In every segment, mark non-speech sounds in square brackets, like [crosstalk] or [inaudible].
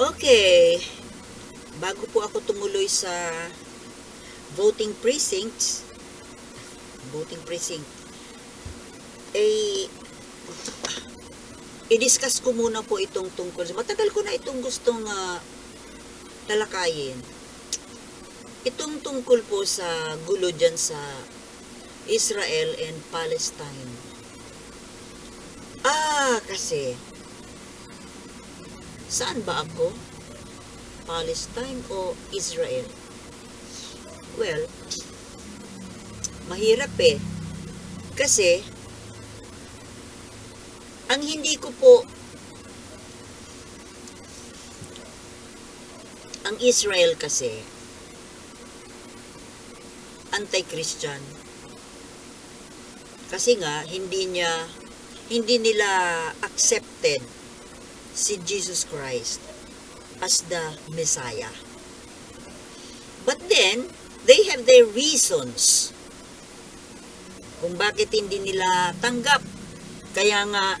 Okay. Bago po ako tumuloy sa voting precincts, voting precinct, eh, i-discuss ko muna po itong tungkol. Matagal ko na itong gustong ah, talakayin. Itong tungkol po sa gulo dyan sa Israel and Palestine. Ah, kasi, saan ba ako? Palestine o Israel? Well, mahirap eh. Kasi, ang hindi ko po ang Israel kasi anti-Christian. Kasi nga hindi niya hindi nila accepted si Jesus Christ as the Messiah. But then, they have their reasons kung bakit hindi nila tanggap. Kaya nga,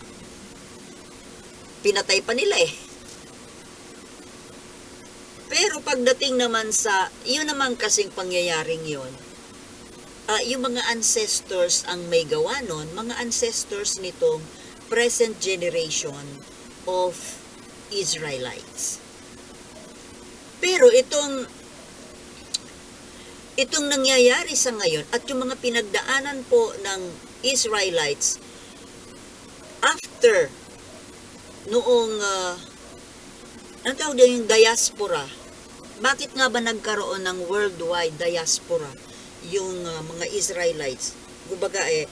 pinatay pa nila eh. Pero pagdating naman sa, yun naman kasing pangyayaring yun, ah, yung mga ancestors ang may gawa nun, mga ancestors nitong present generation of Israelites. Pero itong itong nangyayari sa ngayon at yung mga pinagdaanan po ng Israelites after noong uh, ano tawag din yung diaspora bakit nga ba nagkaroon ng worldwide diaspora yung uh, mga Israelites kumbaga eh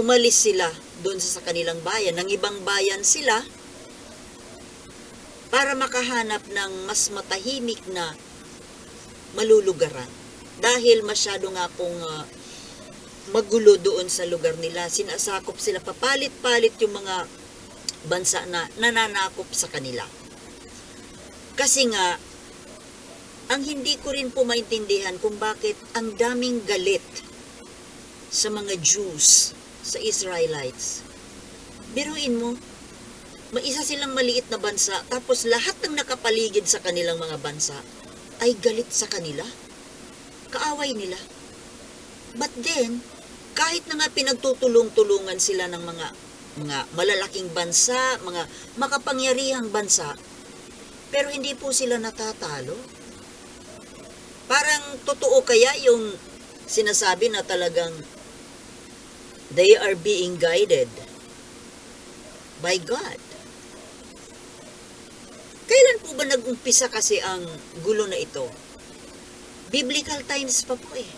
umalis sila doon sa kanilang bayan ng ibang bayan sila para makahanap ng mas matahimik na malulugaran. Dahil masyado nga pong uh, magulo doon sa lugar nila. Sinasakop sila, papalit-palit yung mga bansa na nananakop sa kanila. Kasi nga, ang hindi ko rin po maintindihan kung bakit ang daming galit sa mga Jews, sa Israelites. Biruin mo, maisa silang maliit na bansa, tapos lahat ng nakapaligid sa kanilang mga bansa ay galit sa kanila. Kaaway nila. But then, kahit na nga pinagtutulong-tulungan sila ng mga mga malalaking bansa, mga makapangyarihang bansa, pero hindi po sila natatalo. Parang totoo kaya yung sinasabi na talagang they are being guided by God. Kailan po ba nag-umpisa kasi ang gulo na ito? Biblical times pa po eh.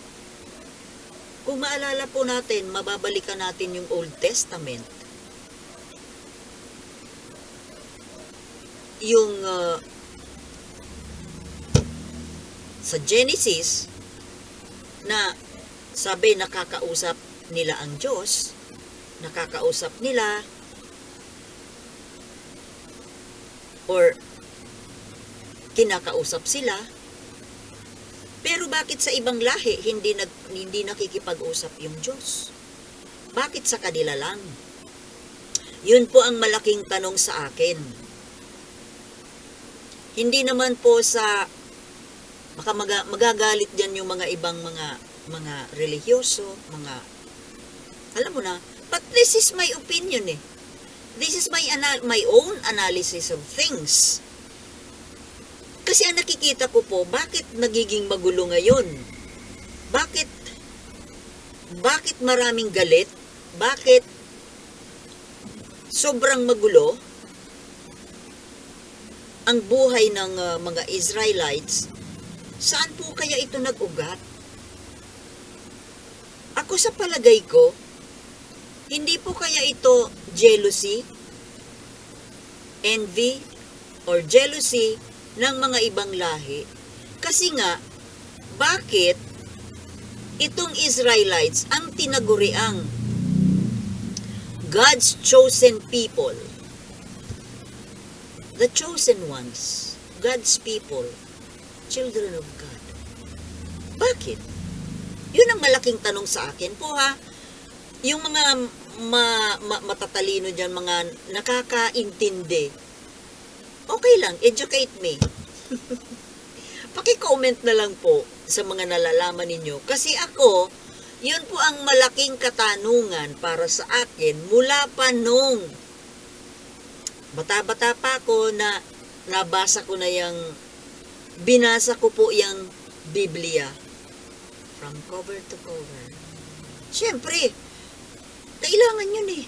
Kung maalala po natin, mababalikan natin yung Old Testament. Yung uh, sa Genesis na sabi nakakausap nila ang Diyos, nakakausap nila or kinakausap sila. Pero bakit sa ibang lahi hindi nag, hindi nakikipag-usap yung Diyos? Bakit sa kanila lang? Yun po ang malaking tanong sa akin. Hindi naman po sa baka maga, magagalit diyan yung mga ibang mga mga religyoso, mga alam mo na, but this is my opinion eh. This is my my own analysis of things. Kasi ang nakikita ko po, bakit nagiging magulo ngayon? Bakit bakit maraming galit? Bakit sobrang magulo ang buhay ng uh, mga Israelites? Saan po kaya ito nag-ugat? Ako sa palagay ko, hindi po kaya ito jealousy, envy, or jealousy ng mga ibang lahi. Kasi nga, bakit itong Israelites ang tinaguriang God's chosen people? The chosen ones, God's people, children of God. Bakit? Yun ang malaking tanong sa akin po ha. Yung mga ma, ma, matatalino dyan, mga nakakaintindi okay lang, educate me. [laughs] Paki-comment na lang po sa mga nalalaman ninyo. Kasi ako, yun po ang malaking katanungan para sa akin mula pa nung bata-bata pa ako na nabasa ko na yung binasa ko po yung Biblia from cover to cover. Siyempre, kailangan yun eh.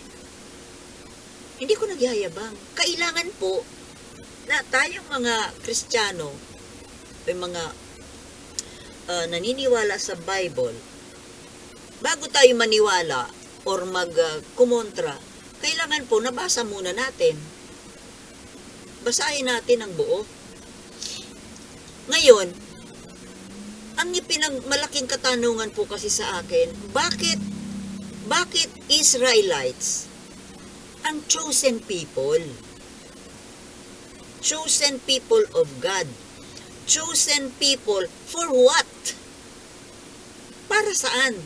Hindi ko nagyayabang. Kailangan po na tayong mga Kristiyano, may mga ah, naniniwala sa Bible, bago tayo maniwala or mag-kumontra, kailangan po nabasa muna natin. Basahin natin ang buo. Ngayon, ang ipinag malaking katanungan po kasi sa akin, bakit bakit Israelites ang chosen people? Chosen people of God. Chosen people for what? Para saan?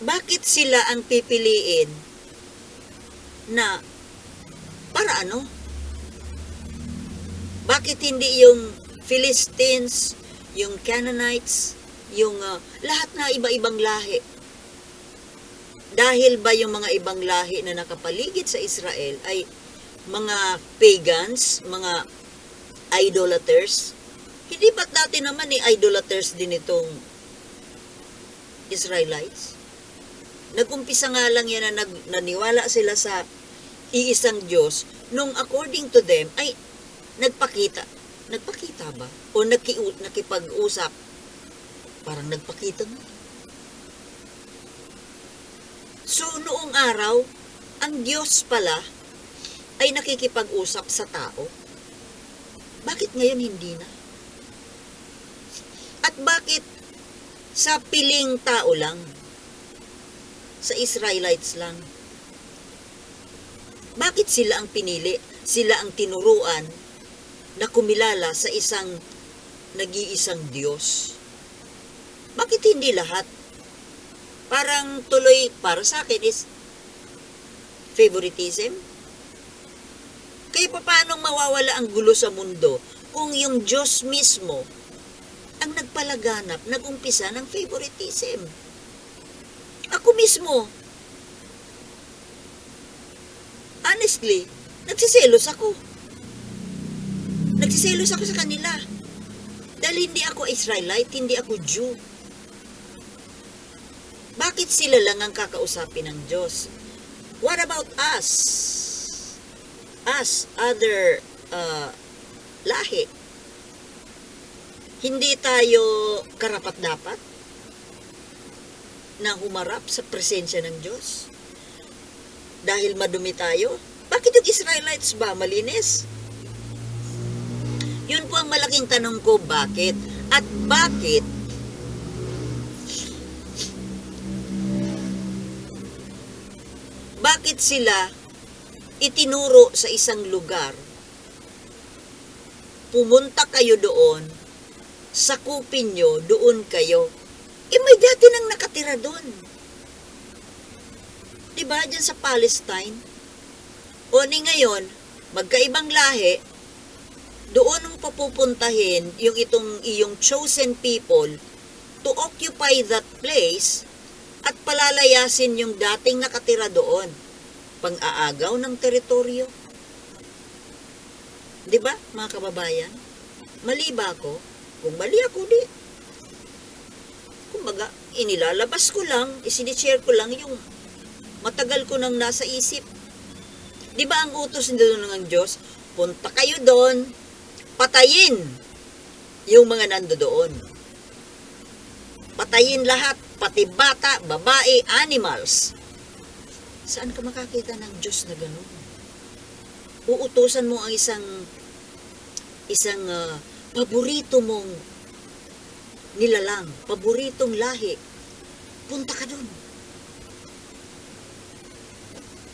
Bakit sila ang pipiliin na para ano? Bakit hindi yung Philistines, yung Canaanites, yung ah, lahat na iba-ibang lahi? Dahil ba yung mga ibang lahi na nakapaligid sa Israel ay mga pagans, mga idolaters? Hindi ba't dati naman eh, idolaters din itong Israelites? Nagumpisa nga lang yan na nag, naniwala sila sa iisang Diyos nung according to them ay nagpakita. Nagpakita ba? O naki, nakipag-usap? Parang nagpakita nga. So, noong araw, ang Diyos pala ay nakikipag-usap sa tao. Bakit ngayon hindi na? At bakit sa piling tao lang? Sa Israelites lang? Bakit sila ang pinili? Sila ang tinuruan na kumilala sa isang nag-iisang Diyos? Bakit hindi lahat? Parang tuloy, para sa akin is favoritism. Kaya pa paano mawawala ang gulo sa mundo kung yung Diyos mismo ang nagpalaganap, nagumpisa ng favoritism? Ako mismo, honestly, nagsiselos ako. Nagsiselos ako sa kanila. Dahil hindi ako Israelite, hindi ako Jew. Bakit sila lang ang kakausapin ng Diyos? What about us? Us, other uh, lahi. Hindi tayo karapat-dapat na humarap sa presensya ng Diyos? Dahil madumi tayo? Bakit yung Israelites ba malinis? Yun po ang malaking tanong ko, bakit? At bakit bakit sila itinuro sa isang lugar? Pumunta kayo doon, sakupin nyo, doon kayo. Eh, may dati nang nakatira doon. Diba, dyan sa Palestine? O ni ngayon, magkaibang lahi, doon ang papupuntahin yung itong iyong chosen people to occupy that place at palalayasin yung dating nakatira doon. Pang-aagaw ng teritoryo. Di ba, mga kababayan? Mali ba ako? Kung mali ako, di. Kumbaga, inilalabas ko lang, isinishare ko lang yung matagal ko nang nasa isip. Di ba ang utos nito ng Diyos? Punta kayo doon, patayin yung mga nando doon. Patayin lahat, pati bata, babae, animals. Saan ka makakita ng Diyos na gano'n? Uutusan mo ang isang isang ah, paborito mong nilalang, paboritong lahi. Punta ka doon.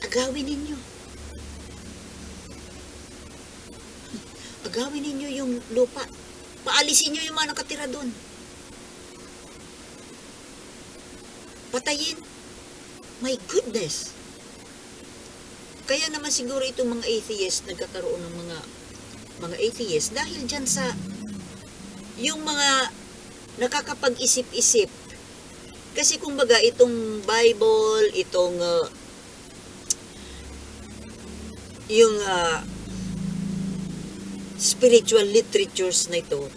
Agawin ninyo. [laughs] Agawin ninyo yung lupa. Paalisin nyo yung mga nakatira doon. Patayin. My goodness. Kaya naman siguro itong mga atheist nagkakaroon ng mga mga atheist dahil dyan sa yung mga nakakapag-isip-isip. Kasi kumbaga itong Bible, itong uh, yung uh, spiritual literatures na ito,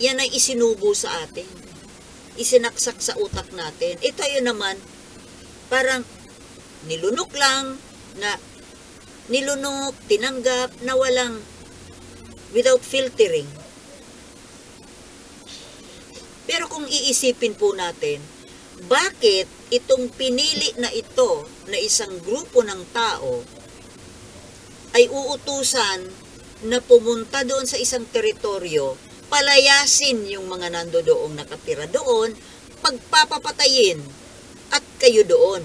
yan ay isinubo sa atin. Isinaksak sa utak natin. Eh tayo naman, parang nilunok lang na nilunok, tinanggap na walang without filtering. Pero kung iisipin po natin, bakit itong pinili na ito na isang grupo ng tao ay uutusan na pumunta doon sa isang teritoryo, palayasin yung mga nando doong nakatira doon, pagpapapatayin at kayo doon.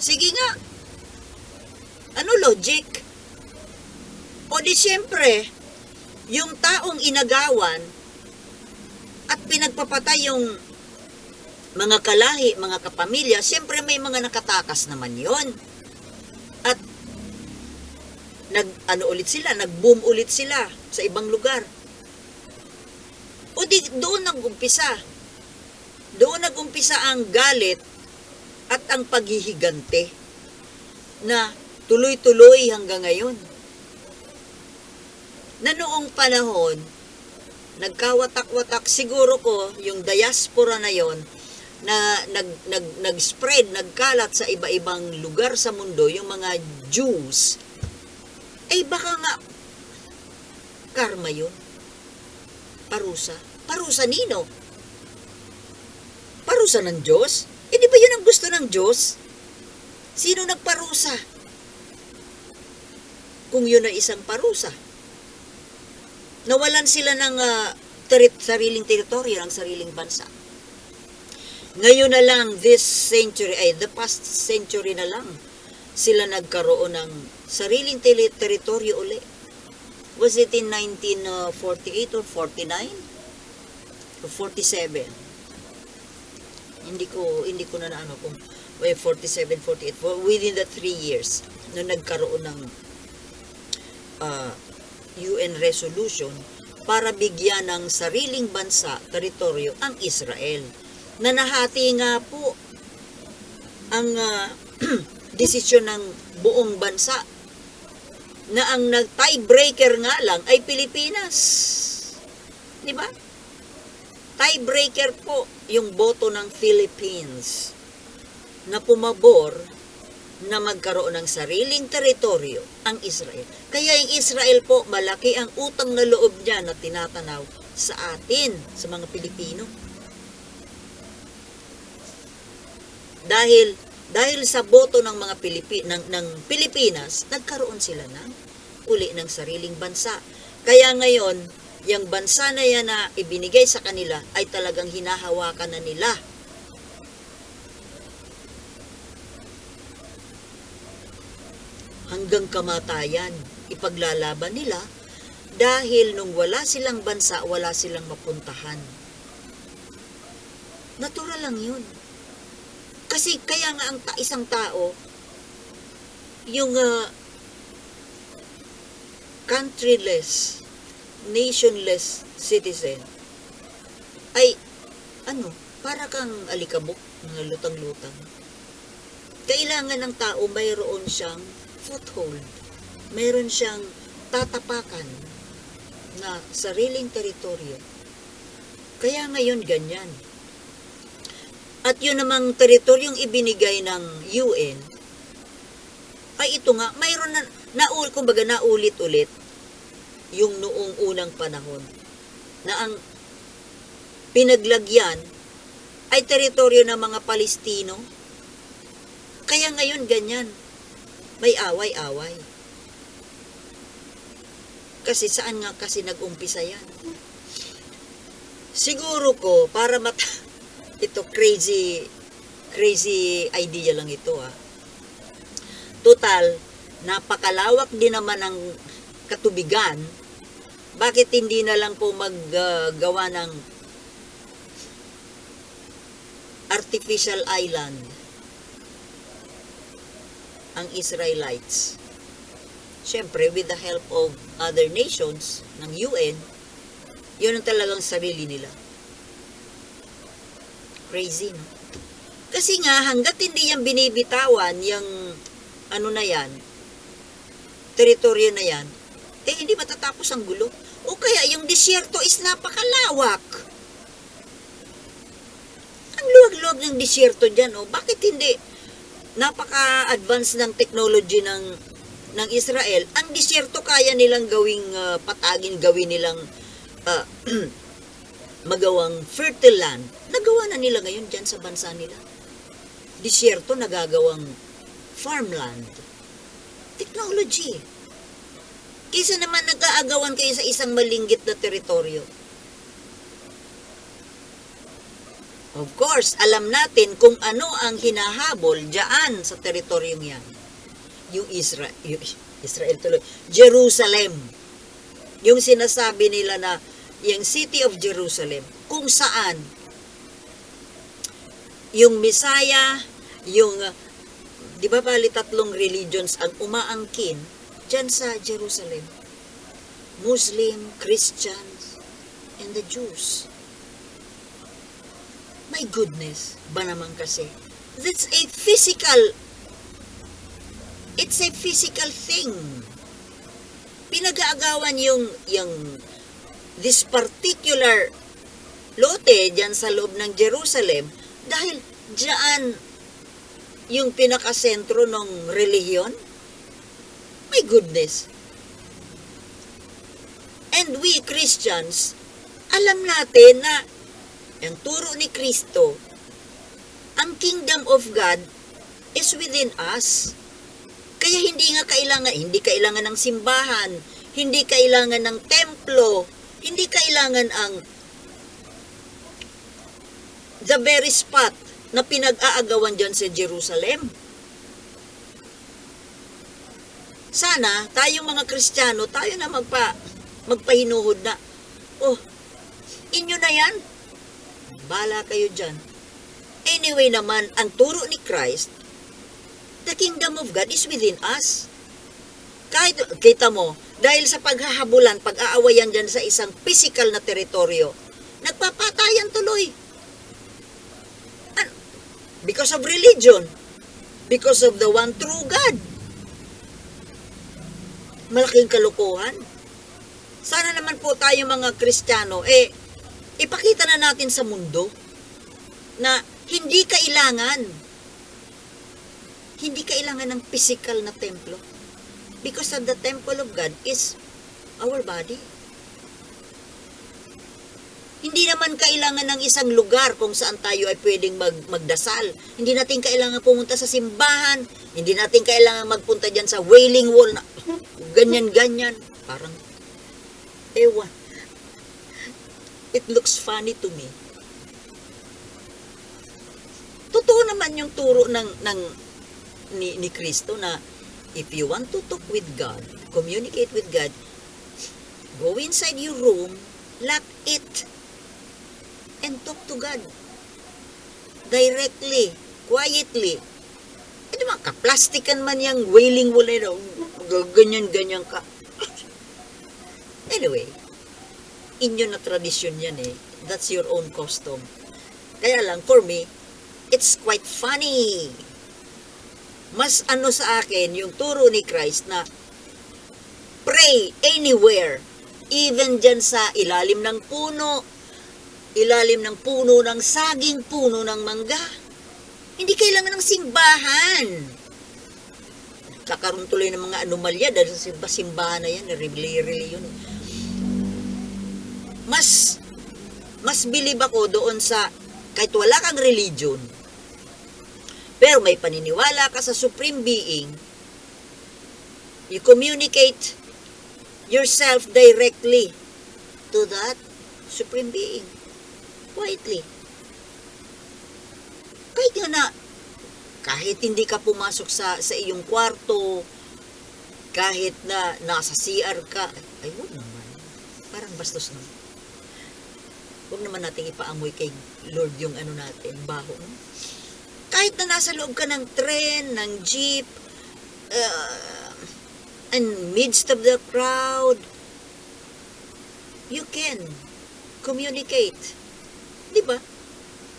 Sige nga. Ano logic? O di siyempre, yung taong inagawan at pinagpapatay yung mga kalahi, mga kapamilya, siyempre may mga nakatakas naman yon. At nag ano ulit sila, nag-boom ulit sila sa ibang lugar. O di doon nag-umpisa. Doon nag-umpisa ang galit at ang paghihigante na tuloy-tuloy hanggang ngayon. Na noong panahon, nagkawatak-watak siguro ko yung diaspora na yon na nag, nag, nag-spread, nagkalat sa iba-ibang lugar sa mundo, yung mga Jews, ay baka nga karma yun. Parusa. Parusa nino? Parusa ng Diyos? Eh di ba yun ang gusto ng Diyos? Sino nagparusa? Kung yun ay isang parusa. Nawalan sila ng ah, teri- sariling teritoryo ng sariling bansa. Ngayon na lang, this century, ay the past century na lang, sila nagkaroon ng sariling tele- teritoryo uli. Was it in 1948 or 49? Or 47? Hindi ko, hindi ko na naano kung well, 47, 48, for- within the three years na nagkaroon ng ah, UN resolution para bigyan ng sariling bansa, teritoryo ang Israel. Na nahati nga po ang ah, [clears throat] desisyon ng buong bansa na ang nag-tiebreaker nga lang ay Pilipinas. Di ba? Tiebreaker po yung boto ng Philippines na pumabor na magkaroon ng sariling teritoryo ang Israel. Kaya yung Israel po, malaki ang utang na loob niya na tinatanaw sa atin, sa mga Pilipino. Dahil dahil sa boto ng mga Pilipi, ng, ng Pilipinas, nagkaroon sila ng uli ng sariling bansa. Kaya ngayon, yung bansa na yan na ibinigay sa kanila ay talagang hinahawakan na nila hanggang kamatayan. Ipaglalaban nila dahil nung wala silang bansa, wala silang mapuntahan. Natural lang yun. Kasi kaya nga ang ta- isang tao, yung ah, countryless, nationless citizen, ay, ano, para kang alikabok, mga lutang-lutang. Kailangan ng tao mayroon siyang foothold. Mayroon siyang tatapakan na sariling teritoryo. Kaya ngayon ganyan. At yun namang teritoryong ibinigay ng UN, ay ito nga, mayroon na, naul, kumbaga naulit-ulit yung noong unang panahon na ang pinaglagyan ay teritoryo ng mga Palestino. Kaya ngayon ganyan, may away-away. Kasi saan nga kasi nag-umpisa yan? Siguro ko, para mat... [laughs] ito crazy, crazy idea lang ito ah. Total, napakalawak din naman ang katubigan. Bakit hindi na lang po maggawa ng artificial island ang Israelites. Siyempre, with the help of other nations, ng UN, yun ang talagang sarili nila. Crazy, no? Kasi nga, hanggat hindi yan binibitawan, yung ano na yan, teritoryo na yan, eh hindi matatapos ang gulo. O kaya yung disyerto is napakalawak. Ang luwag-luwag ng disyerto dyan, oh. Bakit hindi napaka-advance ng technology ng ng Israel, ang disyerto kaya nilang gawing ah, patagin, gawin nilang ah, [clears throat] magawang fertile land. Nagawa na nila ngayon dyan sa bansa nila. Disyerto nagagawang farmland. Technology. Kisa naman nag-aagawan kayo sa isang malinggit na teritoryo. Of course, alam natin kung ano ang hinahabol diyan sa teritoryong yan. Yung Israel, yung Israel tuloy, Jerusalem. Yung sinasabi nila na yung city of Jerusalem, kung saan yung Messiah, yung, di ba bali tatlong religions ang umaangkin dyan sa Jerusalem? Muslim, Christians, and the Jews. My goodness, ba naman kasi? That's a physical, it's a physical thing. Pinag-aagawan yung, yung, this particular lote dyan sa loob ng Jerusalem dahil dyan yung pinakasentro ng relihiyon. My goodness. And we Christians, alam natin na ang turo ni Kristo, ang kingdom of God is within us. Kaya hindi nga kailangan, hindi kailangan ng simbahan, hindi kailangan ng templo, hindi kailangan ang the very spot na pinag-aagawan dyan sa Jerusalem. Sana, tayong mga Kristiyano, tayo na magpa, magpahinuhod na, oh, inyo na yan. Bala kayo dyan. Anyway naman, ang turo ni Christ, the kingdom of God is within us. Kahit, kita mo, dahil sa paghahabulan, pag-aawayan dyan sa isang physical na teritoryo, nagpapatayan tuloy. Because of religion. Because of the one true God. Malaking kalukuhan. Sana naman po tayo mga Kristiyano, eh, ipakita na natin sa mundo na hindi kailangan hindi kailangan ng physical na templo because of the temple of God is our body. Hindi naman kailangan ng isang lugar kung saan tayo ay pwedeng mag, magdasal. Hindi natin kailangan pumunta sa simbahan. Hindi natin kailangan magpunta dyan sa wailing wall na [laughs] ganyan-ganyan. Parang, ewan. It looks funny to me. Totoo naman yung turo ng, ng ni, ni Kristo na if you want to talk with God, communicate with God, go inside your room, lock it, and talk to God. Directly, quietly. Eh, di ba, kaplastikan man yung wailing wall na ganyan-ganyan ka. [laughs] Anyway, inyo na tradisyon yan eh. That's your own custom. Kaya lang, for me, it's quite funny. Mas ano sa akin, yung turo ni Christ na pray anywhere, even dyan sa ilalim ng puno, ilalim ng puno ng saging, puno ng mangga. Hindi kailangan ng simbahan. Kakaroon tuloy ng mga anomalya dahil sa simba- simbahan na yan, yun. Mas, mas bilib ako doon sa, kahit wala kang religion, pero may paniniwala ka sa Supreme Being, you communicate yourself directly to that Supreme Being. Quietly. Kahit nga na, kahit hindi ka pumasok sa, sa iyong kwarto, kahit na nasa CR ka, ay huwag naman. Parang bastos naman. Huwag naman natin ipaamoy kay Lord yung ano natin, baho. No? Kahit na nasa loob ka ng tren, ng jeep, uh, in midst of the crowd, you can communicate. Di ba?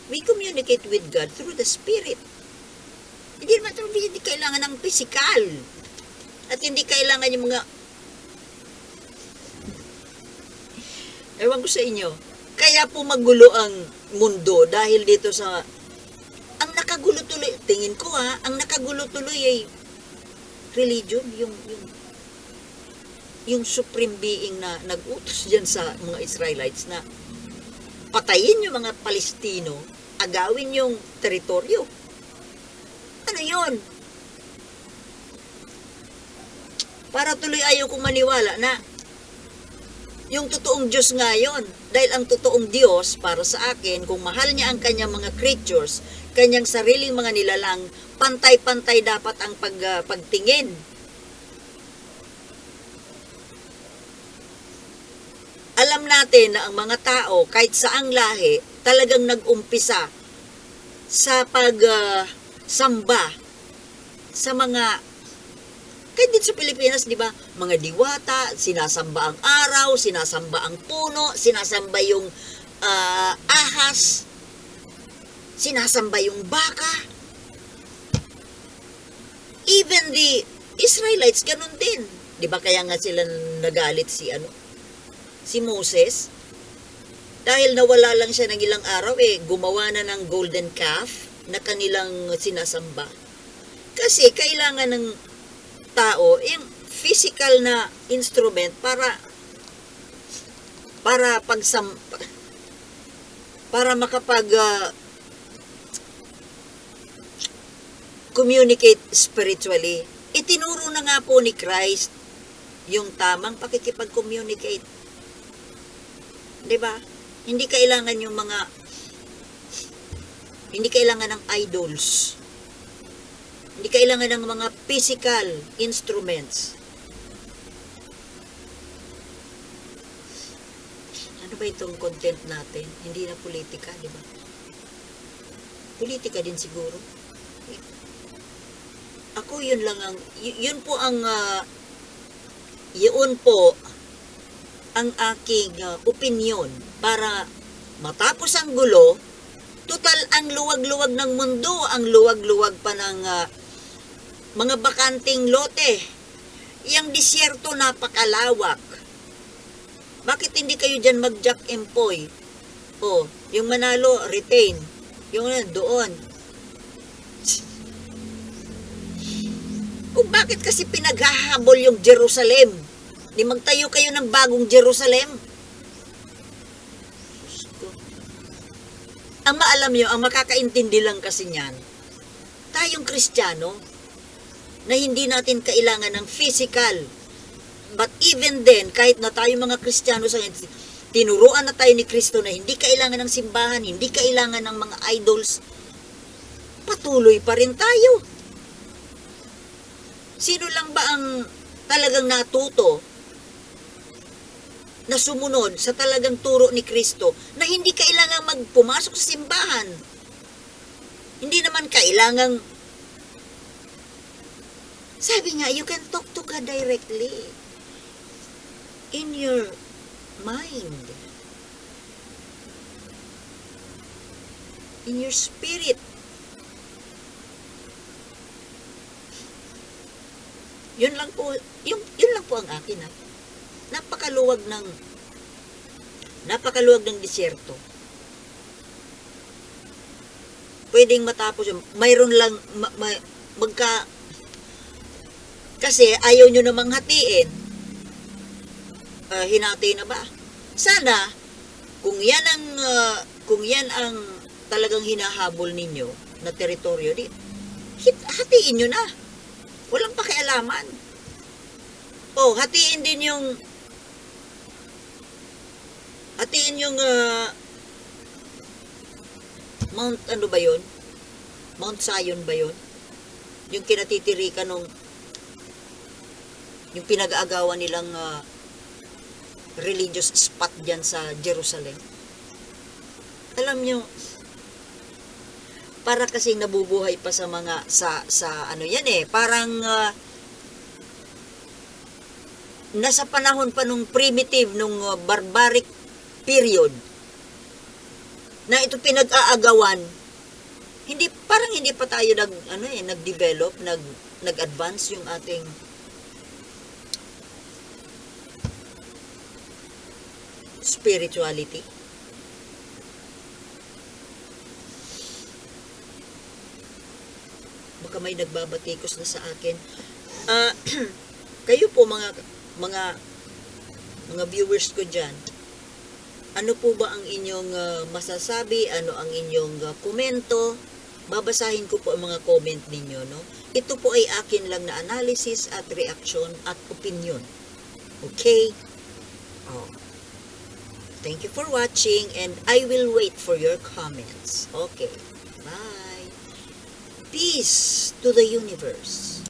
We communicate with God through the Spirit. Hindi naman hindi kailangan ng physical. At hindi kailangan yung mga Ewan ko sa inyo. Kaya po magulo ang mundo dahil dito sa ang nakagulo tuloy, tingin ko ha, ang nakagulo tuloy ay religion, yung yung yung supreme being na nag-utos diyan sa mga Israelites na patayin yung mga Palestino, agawin yung teritoryo. Ano yon? Para tuloy ayaw kong maniwala na yung totoong Diyos nga yun. Dahil ang totoong Diyos, para sa akin, kung mahal niya ang kanyang mga creatures, kanyang sariling mga nilalang, pantay-pantay dapat ang pag, ah, pagtingin. Alam natin na ang mga tao, kahit saang lahi, talagang nag-umpisa sa pag-samba sa mga kahit dito sa Pilipinas, di ba, mga diwata, sinasamba ang araw, sinasamba ang puno, sinasamba yung ah, ahas, sinasamba yung baka. Even the Israelites, ganun din. Di ba kaya nga sila nagalit si ano, si Moses? Dahil nawala lang siya ng ilang araw, eh, gumawa na ng golden calf na kanilang sinasamba. Kasi kailangan ng tao yung physical na instrument para para pagsam para makapag ah, communicate spiritually. Itinuro na nga po ni Christ yung tamang pakikipag-communicate. 'Di ba? Hindi kailangan yung mga hindi kailangan ng idols. Hindi kailangan ng mga physical instruments. Ano ba itong content natin? Hindi na politika, di ba? Politika din siguro. Ako yun lang ang, yun po ang, ah, yun po ang aking ah, opinion para matapos ang gulo, total ang luwag-luwag ng mundo, ang luwag-luwag pa ng ah, mga bakanting lote. Yang disyerto napakalawak. Bakit hindi kayo dyan mag-jack employ? O, yung manalo, retain. Yung ano, doon. O bakit kasi pinaghahabol yung Jerusalem? Di magtayo kayo ng bagong Jerusalem? Ang maalam nyo, ang makakaintindi lang kasi niyan, tayong Kristiyano, na hindi natin kailangan ng physical. But even then, kahit na tayo mga Kristiyano sa tinuruan na tayo ni Kristo na hindi kailangan ng simbahan, hindi kailangan ng mga idols, patuloy pa rin tayo. Sino lang ba ang talagang natuto na sumunod sa talagang turo ni Kristo na hindi kailangan magpumasok sa simbahan? Hindi naman kailangang sabi nga, you can talk to God directly in your mind, in your spirit. Yun lang po, yung, yun lang po ang akin ha. Napakaluwag ng napakaluwag ng disyerto. Pwedeng matapos yun. Mayroon lang ma, ma- magka kasi ayaw nyo namang hatiin. Ah, hinati na ba? Sana, kung yan ang, ah, kung yan ang talagang hinahabol ninyo na teritoryo, di, hit, hatiin nyo na. Walang pakialaman. Oh, hatiin din yung, hatiin yung, ah, Mount, ano ba yun? Mount Zion ba yun? Yung kinatitirikan nung yung pinag-aagawan nilang ah, religious spot diyan sa Jerusalem. Alam nyo, para kasi nabubuhay pa sa mga sa sa ano yan eh, parang ah, nasa panahon pa nung primitive, nung uh, barbaric period, na ito pinag-aagawan, hindi parang hindi pa tayo nag ano eh nag-develop, nag nag-advance yung ating spirituality. Baka may nagbabatikos na sa akin. Ah, [clears throat] kayo po mga mga mga viewers ko diyan. Ano po ba ang inyong ah, masasabi? Ano ang inyong ah, komento? Babasahin ko po ang mga comment ninyo, no? Ito po ay akin lang na analysis at reaksyon at opinion. Okay? Oh. Thank you for watching and I will wait for your comments. Okay. Bye. Peace to the universe.